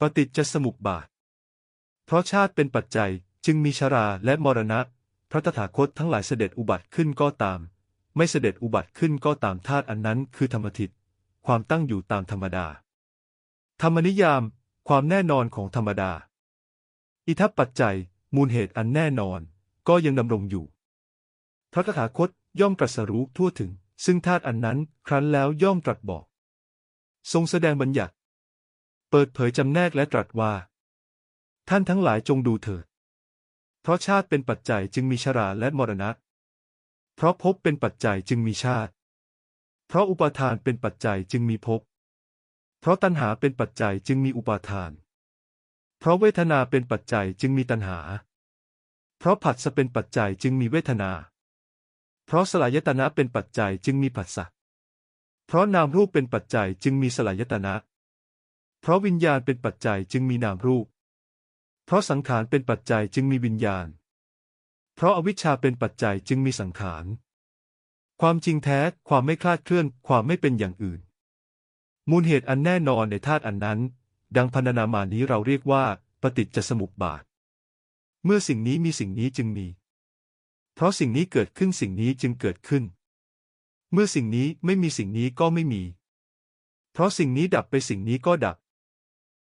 ปฏิจจสมุปบาท เพราะชาติเป็นปัจจัยจึงมีชราและมรณะ พระตถาคตทั้งหลายเสด็จอุบัติขึ้นก็ตาม ไม่เสด็จอุบัติขึ้นก็ตามธาตุอันนั้นคือธรรมทิตความตั้งอยู่ตามธรรมดา ธรรมนิยาม ความแน่นอนของธรรมดา อิทัปปัจจัย มูลเหตุอันแน่นอน ก็ยังดำรงอยู่ พระตถาคตย่อมตรัสรู้ทั่วถึง ซึ่งธาตุอันนั้นครั้นแล้วย่อมตรัสบอก ทรงแสดงบัญญัติ เปิดเผยจำแนกและตรัสว่า ท่านทั้งหลายจงดูเถิด เพราะชาติเป็นปัจจัยจึงมีชราและมรณะ เพราะภพเป็นปัจจัยจึงมีชาติ เพราะอุปาทานเป็นปัจจัยจึงมีภพ เพราะตัณหาเป็นปัจจัยจึงมีอุปาทาน เพราะเวทนาเป็นปัจจัยจึงมีตัณหา เพราะผัสสะเป็นปัจจัยจึงมีเวทนา เพราะสลายตนะเป็นปัจจัยจึงมีผัสสะ เพราะนามรูปเป็นปัจจัยจึงมีสลายตนะ เพราะวิญญาณเป็นปัจจัยจึงมีนามรูป เพราะสังขารเป็นปัจจัยจึงมีวิญญาณ เพราะอวิชชาเป็นปัจจัยจึงมีสังขาร ความจริงแท้ ความไม่คลาดเคลื่อน ความไม่เป็นอย่างอื่น มูลเหตุอันแน่นอนในธาตุอันนั้น ดังพรรณนามานี้เราเรียกว่า ปฏิจจสมุปบาท เมื่อสิ่งนี้มีสิ่งนี้จึงมี เพราะสิ่งนี้เกิดขึ้นสิ่งนี้จึงเกิดขึ้น เมื่อสิ่งนี้ไม่มีสิ่งนี้ก็ไม่มี เพราะสิ่งนี้ดับไปสิ่งนี้ก็ดับ